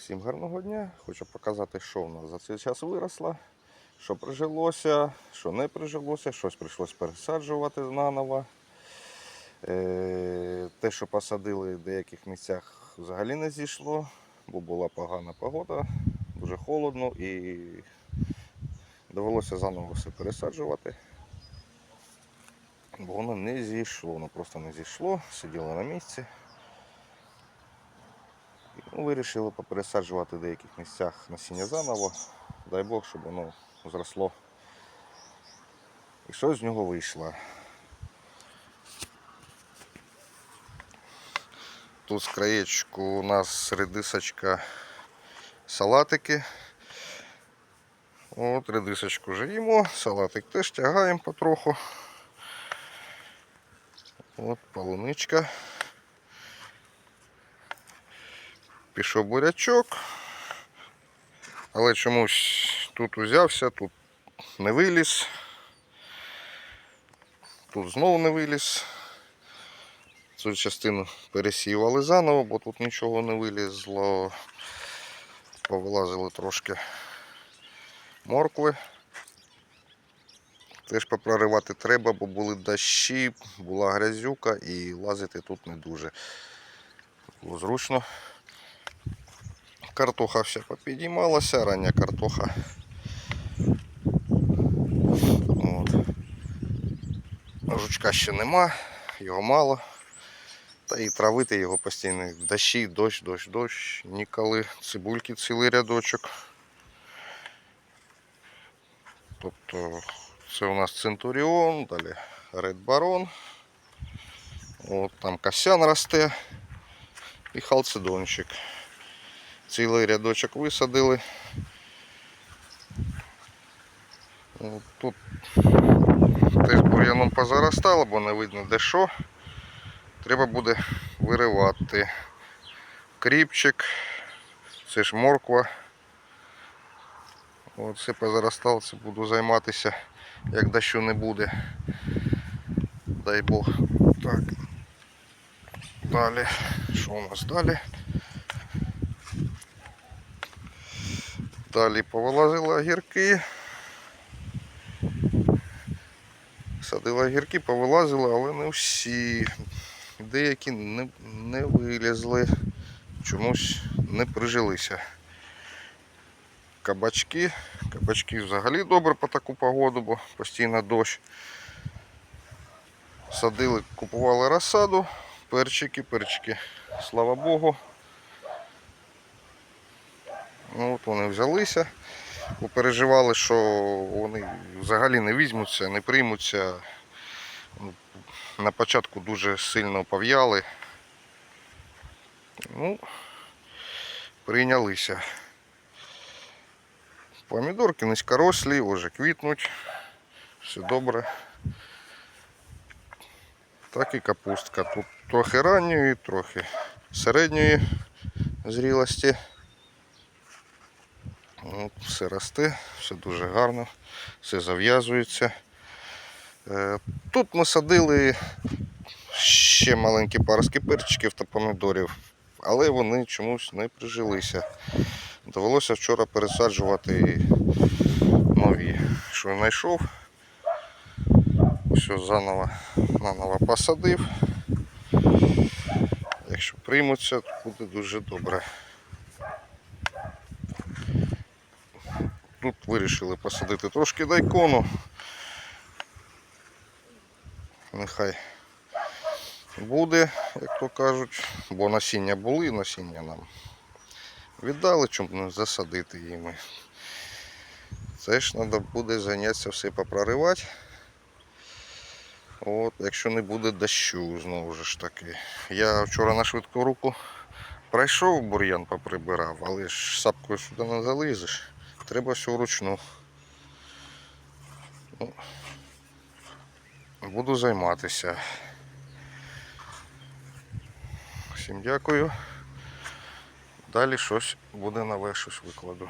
Всім гарного дня. Хочу показати, що в нас за цей час виросло, що прижилося, що не прижилося, щось прийшлось пересаджувати наново. Е, Те, що посадили в деяких місцях, взагалі не зійшло, бо була погана погода, дуже холодно і довелося заново все пересаджувати. Бо воно не зійшло, воно просто не зійшло, сиділо на місці. Вирішили попересаджувати в деяких місцях насіння заново. Дай Бог, щоб воно зросло. І що з нього вийшло? Тут з краєчку у нас редисочка салатики. От редисочку вже їмо, салатик теж тягаємо потроху. От полуничка. Пішов бурячок. Але чомусь тут узявся, тут не виліз. Тут знову не виліз. Цю частину пересіювали заново, бо тут нічого не вилізло. Повилазили трошки моркви. Теж попроривати треба, бо були дощі, була грязюка і лазити тут не дуже. Було зручно. Картоха вся попідіймалася, рання картоха. От. Жучка ще нема, його мало. Та і травити його постійно. Дощі, дощ, дощ, дощ, ніколи. Цибульки цілий рядочок. Тобто це у нас Центуріон, далі Ред Барон. От там Касян росте і халцедончик. Цілий рядочок висадили. Тут теж бур'яном позаростало, бо не видно де що. Треба буде виривати. Кріпчик, це ж морква. Оце позаростало, це буду займатися, як дощу не буде. Дай Бог. Так. Далі. Що у нас далі? Далі повилазили огірки. Садила огірки, повилазили, але не всі. Деякі не, не вилізли, чомусь не прижилися. Кабачки. Кабачки взагалі добре по таку погоду, бо постійно дощ. Садили, купували розсаду, перчики, перчики, слава Богу. Ну, от вони взялися, бо переживали, що вони взагалі не візьмуться, не приймуться. Ну, На початку дуже сильно пов'яли. Ну, прийнялися. Помідорки низькорослі, вже квітнуть. Все добре. Так і капустка. Тут трохи ранньої, трохи середньої зрілості. Все росте, все дуже гарно, все зав'язується. Е, Тут ми садили ще маленькі паростки перчиків та помідорів, але вони чомусь не прижилися. Довелося вчора пересаджувати нові. Що знайшов, все заново наново посадив. Якщо приймуться, то буде дуже добре. Тут вирішили посадити трошки дайкону. Нехай буде, як то кажуть, бо насіння були, насіння нам віддали, чому не засадити їми. Це ж треба буде зайнятися все попроривати. От, якщо не буде дощу, знову ж таки. Я вчора на швидку руку пройшов бур'ян поприбирав, але ж сапкою сюди не залізеш. Треба все вручну. Ну, буду займатися. Всім дякую. Далі щось буде нове, щось викладу.